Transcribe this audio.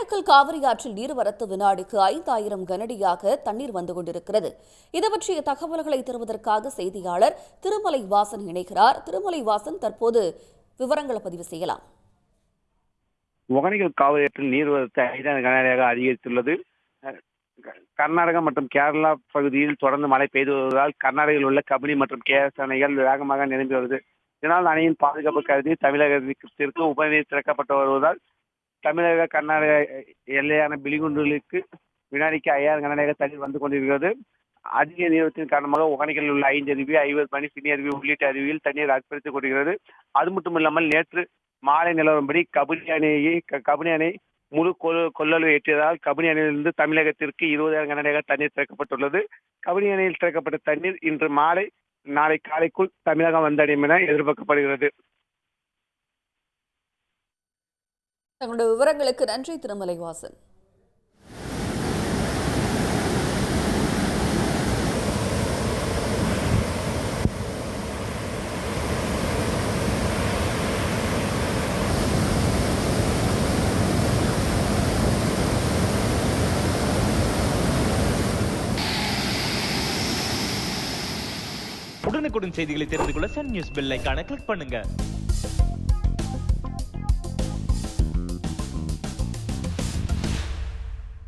ஒகேனக்கல் காவிரி ஆற்றில் நீர்வரத்து வினாடிக்கு ஐந்தாயிரம் கனடியாக தண்ணீர் வந்து கொண்டிருக்கிறது. இது பற்றிய தகவல்களை தருவதற்காக செய்தியாளர் திருமலை வாசன் இணைகிறார். திருமலை வாசன் தற்போது விவரங்களை பதிவு செய்யலாம். ஒகேனக்கல் காவிரி ஆற்றில் நீர்வரத்து ஐந்தாயிரம் கனடியாக அதிகரித்துள்ளது. கர்நாடகா மற்றும் கேரளா பகுதியில் தொடர்ந்து மழை பெய்து வருவதால் கர்நாடகாவில் உள்ள கபினி மற்றும் கேஎஸ் அணைகள் வேகமாக நிரம்பி வருது. இதனால் அணையின் பாதுகாப்பு கருதி தமிழகத்திற்கு உபநீர் திறக்கப்பட்டு வருவதால் தமிழக கர்நாடக எல்லையான பிலிகுண்டுகளுக்கு வினாடிக்கு ஐயாயிரம் கனஅடியாக தண்ணீர் வந்து கொண்டிருக்கிறது. அதிக நீரத்தின் காரணமாக ஒகனைகளில் உள்ள ஐந்து அருவி ஐவது பணி சினி அருவி உள்ளிட்ட அருவியில் தண்ணீர் அர்ப்பணித்துக் கொண்டிருக்கிறது. அது மட்டும் இல்லாமல் நேற்று மாலை நிலவரப்படி கபினி அணையை க- கபினி அணை முழு கொல் கொள்ளளவு ஏற்றியதால் கபினி அணையிலிருந்து தமிழகத்திற்கு இருபதாயிரம் கனஅடியாக தண்ணீர் திறக்கப்பட்டுள்ளது. கபினி அணையில் திறக்கப்பட்ட தண்ணீர் இன்று மாலை நாளை காலைக்குள் தமிழகம் வந்தடையும் என எதிர்பார்க்கப்படுகிறது. தங்களுடைய விவரங்களுக்கு நன்றி திருமலை வாசன். உடனுக்குடன் செய்திகளை தெரிந்து கொள்ள சன் நியூஸ் பெல் ஐக்கான கிளிக் பண்ணுங்க.